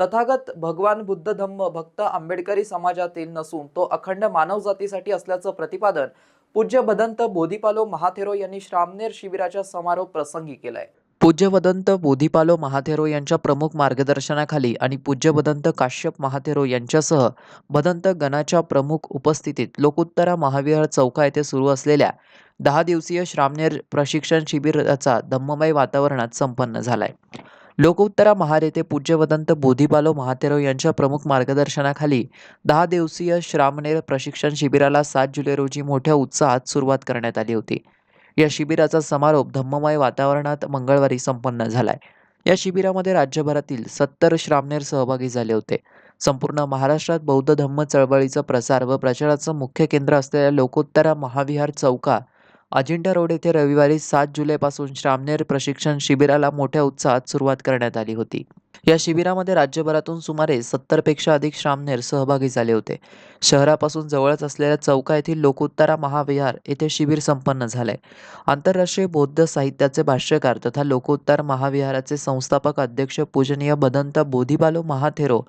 तथागत भगवान बुद्ध धम्म भक्त आंबेडकरी समाजातील नसून तो अखंड मानवजातीसाठी असल्याचं प्रतिपादन पूज्य भदंत बोधिपालो महाथेरो यांनी श्रामनेर शिबिराच्या समारोप प्रसंगी केलंय. पूज्य भदंत बोधिपालो महाथेरो यांच्या प्रमुख मार्गदर्शनाखाली आणि पूज्यवदंत काश्यप महाथेरो यांच्यासह भदंत गणाच्या प्रमुख उपस्थितीत लोकोत्तरा महाविहार चौका येथे सुरू असलेल्या दहा दिवसीय श्रामनेर प्रशिक्षण शिबिराचा धम्ममय वातावरणात संपन्न झालाय. लोकोत्तरा महार येथे पूज्यवदंत भदंत बोधिपालो यांच्या प्रमुख मार्गदर्शनाखाली दहा दिवसीय श्रामनेर प्रशिक्षण शिबिराला सात जुलै रोजी मोठ्या उत्साहात सुरुवात करण्यात आली होती. या शिबिराचा समारोप धम्ममय वातावरणात मंगळवारी संपन्न झालाय. या शिबिरामध्ये राज्यभरातील सत्तर श्रामनेर सहभागी झाले होते. संपूर्ण महाराष्ट्रात बौद्ध धम्म चळवळीचा प्रसार व प्रचाराचं मुख्य केंद्र असलेल्या लोकोत्तरा महाविहार चौका अजिंठा रोड येथे रविवारी सात जुलैपासून श्रामनेर प्रशिक्षण शिबिराला मोठ्या उत्साहात सुरुवात करण्यात आली होती. या शिबिरामध्ये राज्यभरातून सुमारे सत्तरपेक्षा अधिक श्रामनेर सहभागी झाले होते. शहरापासून जवळच असलेल्या चौका येथील लोकोत्तरा महाविहार येथे शिबिर संपन्न झाले आंतरराष्ट्रीय बौद्ध साहित्याचे भाष्यकार तथा लोकोत्तर महाविहाराचे संस्थापक अध्यक्ष पूजनीय भदंत बोधिबालो महाथेरो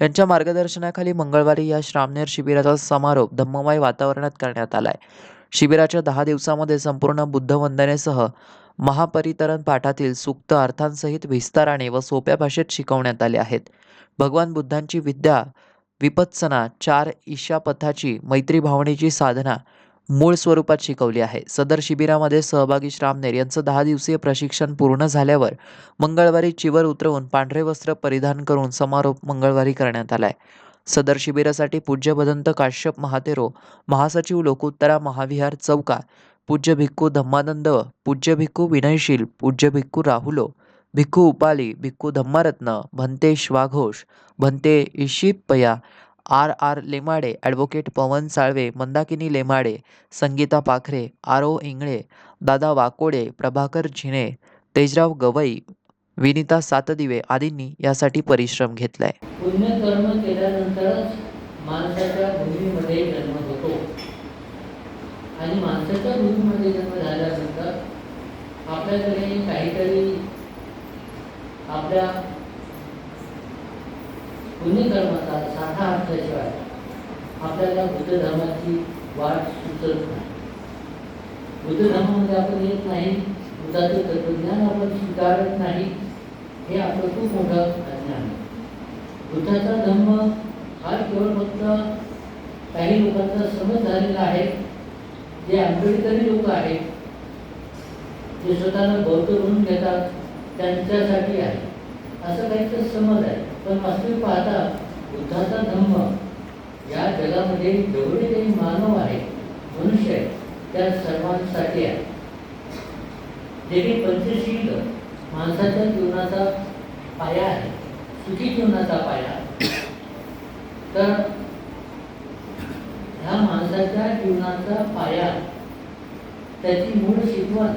यांच्या मार्गदर्शनाखाली मंगळवारी या श्रामनेर शिबिराचा समारोप धम्ममय वातावरणात करण्यात आलाय. शिबिराच्या दहा दिवसामध्ये संपूर्ण बुद्धवंदनेसह महापरितरण पाठातील सूक्त अर्थांसहित विस्ताराने व सोप्या भाषेत शिकवण्यात आले आहेत. भगवान बुद्धांची विद्या विपत्सना चार ईशापथाची मैत्री भावनेची साधना मूळ स्वरूपात शिकवली आहे. सदर शिबिरामध्ये सहभागी श्रामनेर यांचं दहा दिवसीय प्रशिक्षण पूर्ण झाल्यावर मंगळवारी चिवर उतरवून पांढरे वस्त्र परिधान करून समारोप मंगळवारी करण्यात आला आहे सदर शिबिरासाठी पूज्य भदंत काश्यप महातेरो महासचिव लोकोत्तरा महाविहार चौका पूज्य भिक्खू धम्मानंद पूज्य भिक्खू विनयशील पूज्य भिक्खू राहुलो भिक्खू उपाली भिक्खू धम्मारत्न भंते श्वाघोष Bhante Ishipaya R R Lemade advocate Pavan Salve Mandakini Lemade Sangeeta Pakhare आरो इंगळे दादा वाकोडे प्रभाकर झिणे तेजराव गवई विनिता सातदिवे आदींनी यासाठी परिश्रम घेतलाय. पुण्यकर्म केल्यानंतरच माणसाच्या भूमीमध्ये जन्म होतो. आणि माणसाच्या भूमीमध्ये जन्म झाल्यानंतर आपल्याकडे काहीतरी आपल्या पुण्यकर्माचा साधा असल्याशिवाय आपल्याला बुद्ध धर्माची वाट सुचत नाही. बुद्ध धर्मामध्ये आपण येत नाही. बुद्धाचं तत्वज्ञान आपण स्वीकारत नाही. हे आपलं खूप मोठं अज्ञान आहे. बुद्धाचा धर्म हा केवळ फक्त काही लोकांचा समज झालेला आहे. जे आंबेडकरी लोक आहेत जे स्वतःला बौद्ध म्हणून घेतात त्यांच्यासाठी आहे. असं काहीतरी समज आहे. पण वास्तविक पाहता बुद्धाचा धम्म या जगामध्ये जेवढे काही मानव आहे मनुष्य आहे त्या सर्वांसाठी आहे. जे काही पंचशील माणसाच्या जीवनाचा पाया आहे सुखी जीवनाचा पाया तर ह्या माणसाच्या जीवनाचा पाया त्याची मूळ शिकवण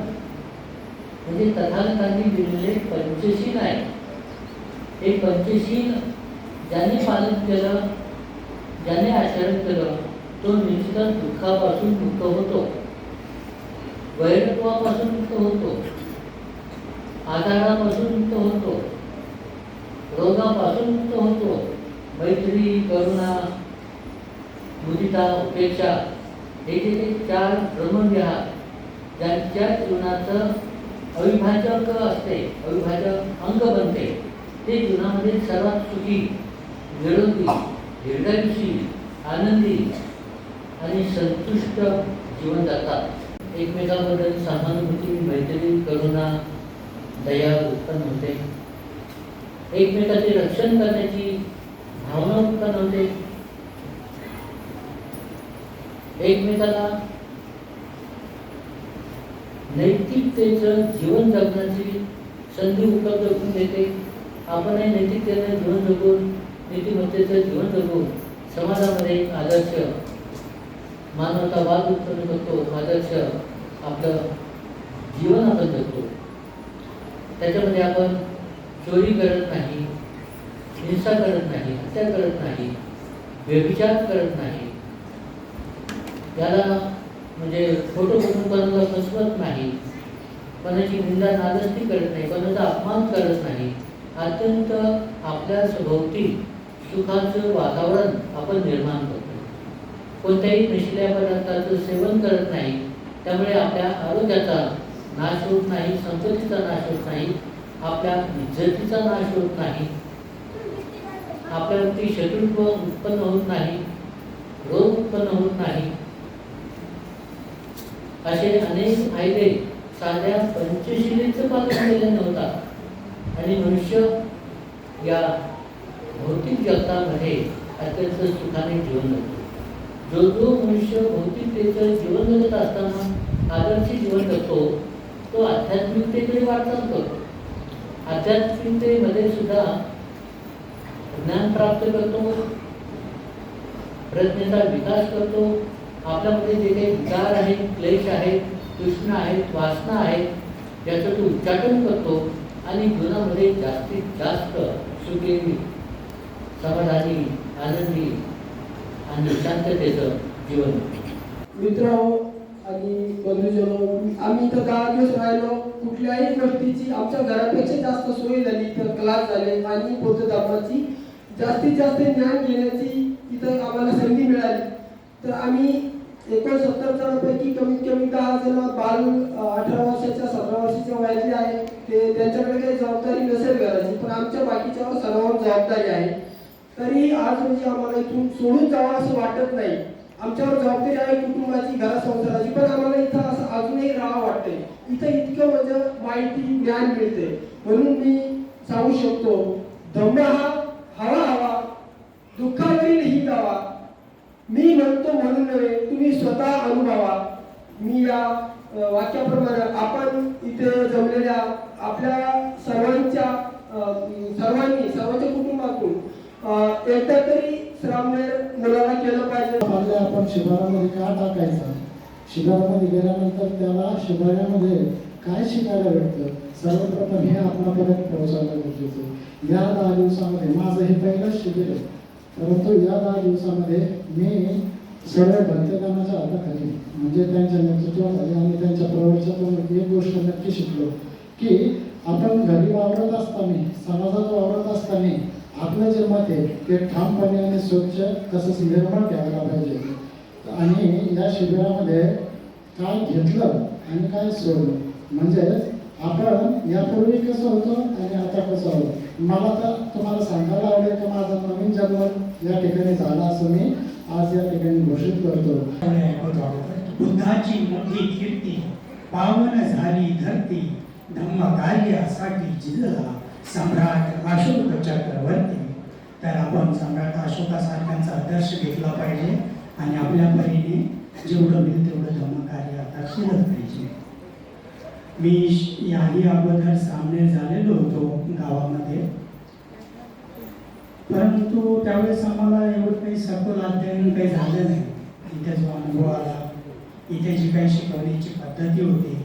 म्हणजे तथागतांनी दिलेले पंचशील आहे. हे पंचशील ज्याने पालन केलं ज्याने आचरण केलं तो निश्चितच दुःखापासून मुक्त होतो. वैरत्वापासून मुक्त होतो. आजारापासून मुक्त होतो. रोगापासून मुक्त होतो. मैत्री करुणा मुदिता उपेक्षा हे जे काही चार ब्रह्मविहार ज्यांच्या जीवनाचं अविभाजक असते अविभाजक अंग बनते. ते जीवनामध्ये सर्वात सुखी निरोगी दीर्घायुषी आनंदी आणि संतुष्ट जीवन जातात. एकमेकाबद्दल सहानुभूती मैत्री करुणा दया उत्पन्न होते. एकमेकाचे रक्षण करण्याची भावना उत्पन्न होते. एकमेकाला नैतिकतेचं जीवन जगण्याची संधी उपलब्ध करून देते. आपणही नैतिकतेने जीवन जगून नीतिमत्तेचं जीवन जगून समाजामध्ये एक आदर्श मानवतावाद उत्पन्न करतो. आदर्श आपलं जीवन आपण जगतो. त्याच्यामध्ये आपण चोरी करत नाही हिंसा करत नाही हत्या करत नाही व्यभिचार करत नाही. याला म्हणजे फोटो बोलून कोणाला फसवत नाही. कोणाची निंदा नादस्ती करत नाही कोणाचा अपमान करत नाही. अत्यंत आपल्या सभोवती सुखाचं वातावरण आपण निर्माण करतो. कोणत्याही नशिल्या पदार्थाचं सेवन करत नाही त्यामुळे आपल्या आरोग्याचा नाश होत नाही संपत्तीचा नाश होत नाही आपल्या इज्जतीचा नाश होत नाही. आपल्यावरती शत्रुत्व उत्पन्न होत नाही रोग उत्पन्न होत नाही. असे अनेक फायदे साध्या पंचशिलेचं पालन केल्याने होतात. आणि मनुष्य या भौतिक जगतामध्ये अत्यंत सुखाने जीवन जगतो. जो जो मनुष्य भौतिकतेचं जीवन जगत असताना आदर्श जीवन जगतो तो आध्यात्मिकतेकडे वाटचाल करतो आध्यात्मिकतेमध्ये सुद्धा ज्ञान प्राप्त करतो. प्रज्ञेचा विकास करतो. आपल्यामध्ये जे काही विकार आहेत क्लेश आहेत कृष्ण आहेत वासना आहेत याचं तो उच्चाटन करतो आणि जीवनामध्ये जास्तीत जास्त सुखी समाधानी आनंदी आणि शांततेचं जीवन. मित्र आणि बंधुजन आम्ही इथं दहा दिवस राहिलो. कुठल्याही गोष्टीची आमच्या घरापेक्षा जास्त सोय झाली इथं क्लास झाले आणि बौद्ध धर्माची जास्तीत जास्त ज्ञान घेण्याची इथं आम्हाला संधी मिळाली. तर आम्ही एकोणसत्तर जणांपैकी कमीत कमी दहा जण बाल अठरा वर्षाच्या सतरा वर्षाच्या वयाचे आहे. ते त्यांच्याकडे काही जबाबदारी नसेल घराची पण आमच्या बाकीच्यावर सर्वांवर जबाबदारी आहे. तरी आज म्हणजे आम्हाला इथून सोडून जावं असं वाटत नाही. आमच्यावर जबाबदारी आहे कुटुंबाची घरा संसाराची पण आम्हाला इथं असं अजूनही राहावं वाटते इथं इतकं म्हणजे माहिती ज्ञान मिळते म्हणून मी सांगू शकतो धम्म हा हवा हवा दुःखावरील ही दवा मी म्हणतो म्हणून नव्हे तुम्ही स्वतः अनुभवा. मी या वाक्याप्रमाणे आपण इथे जमलेल्या आपल्या सर्वांच्या सर्वांनी सर्वांच्या कुटुंबातून एकदा तरी श्रामनेर मुलाला केलं पाहिजे. आपल्या आपण शिबिरामध्ये का टाकायचा? शिबिरामध्ये गेल्यानंतर त्याला शिबिरामध्ये काय शिकायला भेटतं? सर्वप्रथम हे आपल्यापर्यंत पोहोचायला गरजेचं या दहा दिवसामध्ये माझं हे पहिलंच शिबिर आहे. परंतु या दहा दिवसामध्ये मी सर्व भक्तगणाच्या हाताखाली म्हणजे त्यांच्या नेतृत्वाखाली आणि त्यांच्या प्रवचनातून एक गोष्ट नक्की शिकलो की आपण घरी वावरत असताना समाजात वावरत असताना आपलं जे मत आहे ते ठामपणे आणि स्वच्छ तसंच निर्मळ घ्यायला पाहिजे. आणि या शिबिरामध्ये काय घेतलं आणि काय सोडलं? म्हणजेच आपण यापूर्वी कसं होतं आणि आता कसं होतं? मला तर तुम्हाला सांगायला आवडेल की माझा नवीन जन्म या ठिकाणी झाला असं मी आज या ठिकाणी घोषित करतो. बुद्धाची मोठी कीर्ती पावन झाली धरती धम्म कार्यासाठी जिल्हा सम्राट अशोक चक्रवर्ती तर आपण सम्राट अशोकासारख्यांचा आदर्श घेतला पाहिजे आणि आपल्या परीने जेवढं मिळेल तेवढं धर्मकार्य आता केलं पाहिजे. मी याही अगोदर सामने झालेलो होतो गावामध्ये. परंतु त्यावेळेस आम्हाला एवढं काही सखोल अध्ययन काही झालं नाही. इथे जो अनुभव आला इथे जी काही शिकवण्याची पद्धती होती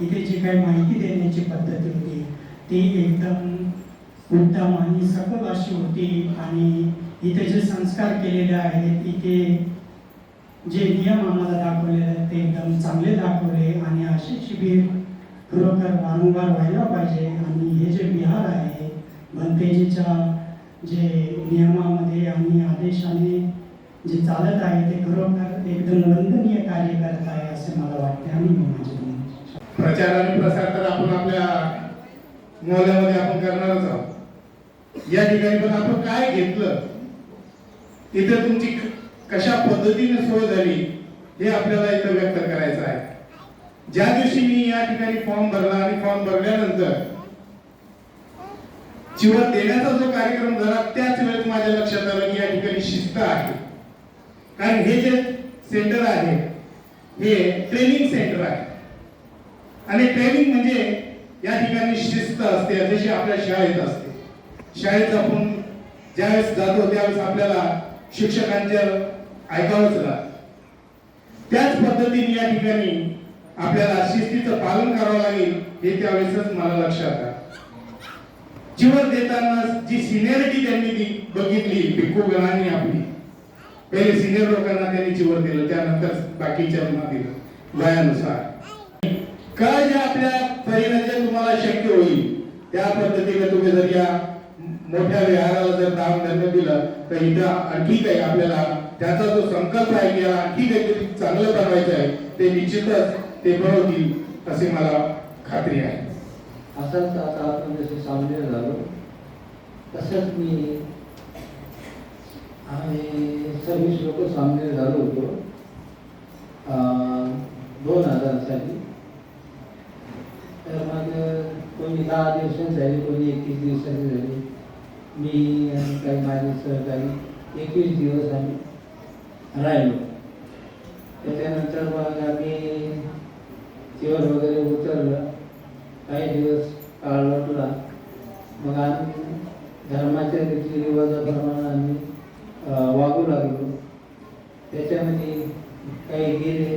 इथे जी काही माहिती देण्याची पद्धती होती ती एकदम उत्तम आणि सखोल अशी होती. आणि इथे जे संस्कार केलेले आहेत इथे जे नियम आम्हाला दाखवलेले आहेत ते एकदम चांगले दाखवले. आणि असे शिबिर खरोखर वारंवार व्हायला पाहिजे. आणि हे जे विहार आहे भंतेजीच्या जे नियमामध्ये आणि आदेशाने जे चालत आहे ते खरोखर एकदम वंदनीय कार्य करत आहे असे मला वाटते. आणि प्रचार आणि प्रसार तर आपण आपल्या मोहल्यामध्ये आपण करणारच आहोत. या ठिकाणी पण आपण काय घेतलं? इथे तुमची कशा पद्धतीने सोय झाली हे आपल्याला इथं व्यक्त करायचं आहे. ज्या दिवशी मी या ठिकाणी फॉर्म भरला आणि फॉर्म भरल्यानंतर चिवट देण्याचा जो कार्यक्रम झाला त्याच वेळेत माझ्या लक्षात आलं की या ठिकाणी शिस्त आहे. कारण हे जे सेंटर आहे हे ट्रेनिंग सेंटर आहे. आणि ट्रेनिंग म्हणजे या ठिकाणी शिस्त असते जशी आपल्या शाळेत असते. शाळेत आपण ज्यावेळेस जातो त्यावेळेस आपल्याला शिक्षकांच्या ऐकावंच लागतं. त्याच पद्धतीने या ठिकाणी आपल्याला शिस्तीचं पालन करावं लागेल हे त्यावेळेसच मला लक्षात आलं. जीवन देताना जी सिनियरिटी त्यांनी बघितली भिक्खू भिक्खूगणांनी आपली. पहिले सिनियर लोकांना त्यांनी जीवन दिलं त्यानंतर बाकीच्यांना दिलं वयानुसार. काय जे आपल्या परीने तुम्हाला शक्य होईल त्या पद्धतीने तुम्ही जर या मोठ्या विहाराला जर दान धर्म दिलं तर इथं आणखी काही आपल्याला त्याचा जो संकल्प आहे की आणखी काहीतरी चांगलं बनवायचं आहे ते निश्चितच ते बनवतील असे मला खात्री आहे. असंच आता आपण जसे सामने झालो तसंच मी आम्ही सव्वीस लोक सामने झालो होतो अं, दोन हजार साली तर मग कोणी सेशन झाली कोणी एकवीस दिवसाची झाली. मी आणि काही माझे सहकारी एकवीस दिवस आम्ही राहिलो. त्याच्यानंतर मग आम्ही चिवर वगैरे उतरलं. काही दिवस काळ वाटला मग आम्ही धर्माच्या रीतिरिवाजाप्रमाणे आम्ही वागू लागलो. त्याच्यामध्ये काही गेले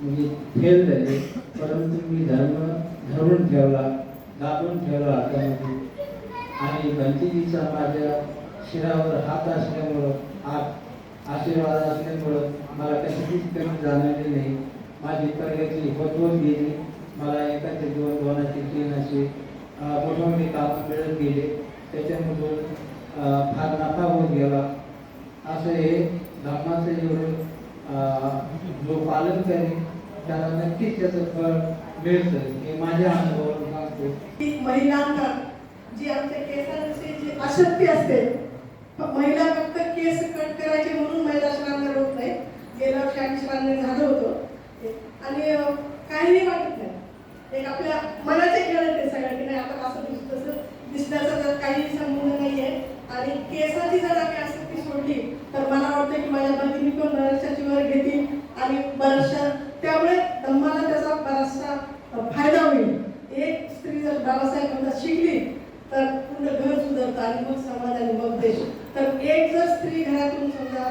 म्हणजे फेल झाले. परंतु मी धर्म धरून ठेवला. दाबून ठेवला हातामध्ये आणि गणतीजीचा माझ्या शिरावर हात असल्यामुळं हात आशीर्वाद असल्यामुळं मला कशाचीच कमी जाणवली नाही. माझी प्रगती होतवून होत गेली. मला एकाचे दोन दोनाचे तीन असे अं, मोठे काम मिळत गेले. त्याच्यामधून फार नफा होत गेला. असं हे धर्माचं एवढं जो पालन करेल त्याला नक्कीच त्याचं फळ मिळतं. हे माझ्या अनुभव महिलांना जी आमच्या केसांची जी अशक्ती असते महिला फक्त केस कट करायचे म्हणून महिला श्रावण होत नाही गेल्या वर्षी आम्ही श्रावण झालं होतं आणि अं, काहीही वाटत नाही एक आपल्या मनाचे खेळ आहेत ते सगळं की नाही आपण असं दिसतो तसं दिसण्याचा तर काही संबंध नाही आहे आणि केसाची जर आम्ही आसक्ती सोडली तर मला वाटतं की माझ्या भगिनी पण बऱ्याचशा जीवर घेतील आणि बऱ्याचशा त्यामुळे धम्माला त्याचा बराचसा अं, फायदा होईल एक स्त्री जर बाबासाहेब म्हणतात शिकली तर पूर्ण घर सुधारतं आणि मग समाज देश. तर एक जर स्त्री घरातून समजा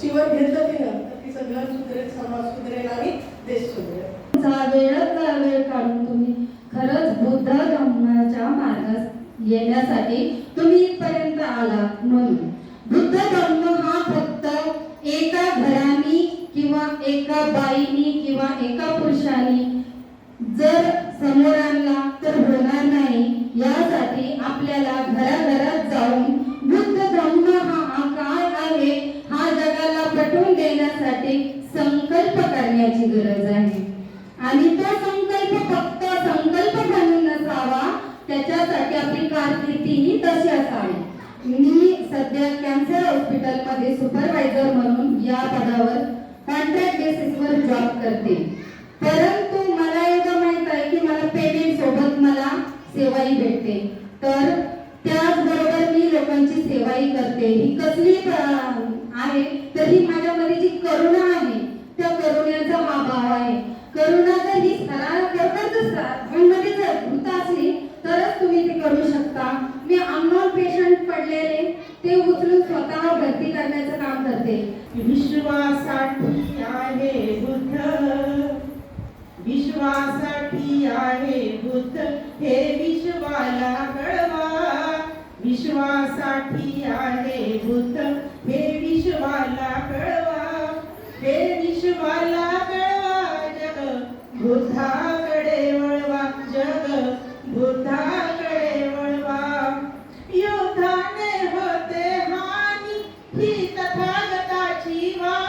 चिवर घेतलं तिनं तर तिचं घर सुधरेल समाज सुधरेल आणि देश सुधरेल. तुमचा वेळ काढून तुम्ही खरंच बुद्ध धम्माच्या मार्गास येण्यासाठी तुम्ही इथपर्यंत आला म्हणून. बुद्ध धम्म हा फक्त एका घरानी किंवा एका बाईनी किंवा एका पुरुषानी जर समोर आणला तर होणार नाही. यासाठी आपल्याला घराघरात गरज आहे. आणि तो संकल्प फक्त संकल्प म्हणून नसावा त्याच्यासाठी आपली कारकिर्दी ही तशी असावी. मी सध्या कॅन्सर हॉस्पिटलमध्ये सुपरवायझर म्हणून या पदावर कॉन्ट्रॅक्ट बेसिसवर जॉब करते. परंतु मला एवढं माहीत आहे की मला पेमेंट सोबत मला सेवाही भेटते. तर त्याचबरोबर मी लोकांची सेवाही करते. ही कसली आहे? तर ही माझ्यामध्ये जी करुणा करुणा जर ही खरोखरच मध्ये जर भूत असली तरच तुम्ही ते करू शकता. मी अननोन पेशंट पडलेले ते उचलून स्वतः भरती करण्याचं काम करते. विश्वासाठी आहे बुद्ध. विश्वासाठी आहे बुद्ध. हे विश्वाला कळवा. विश्वासा तथागताची वाणी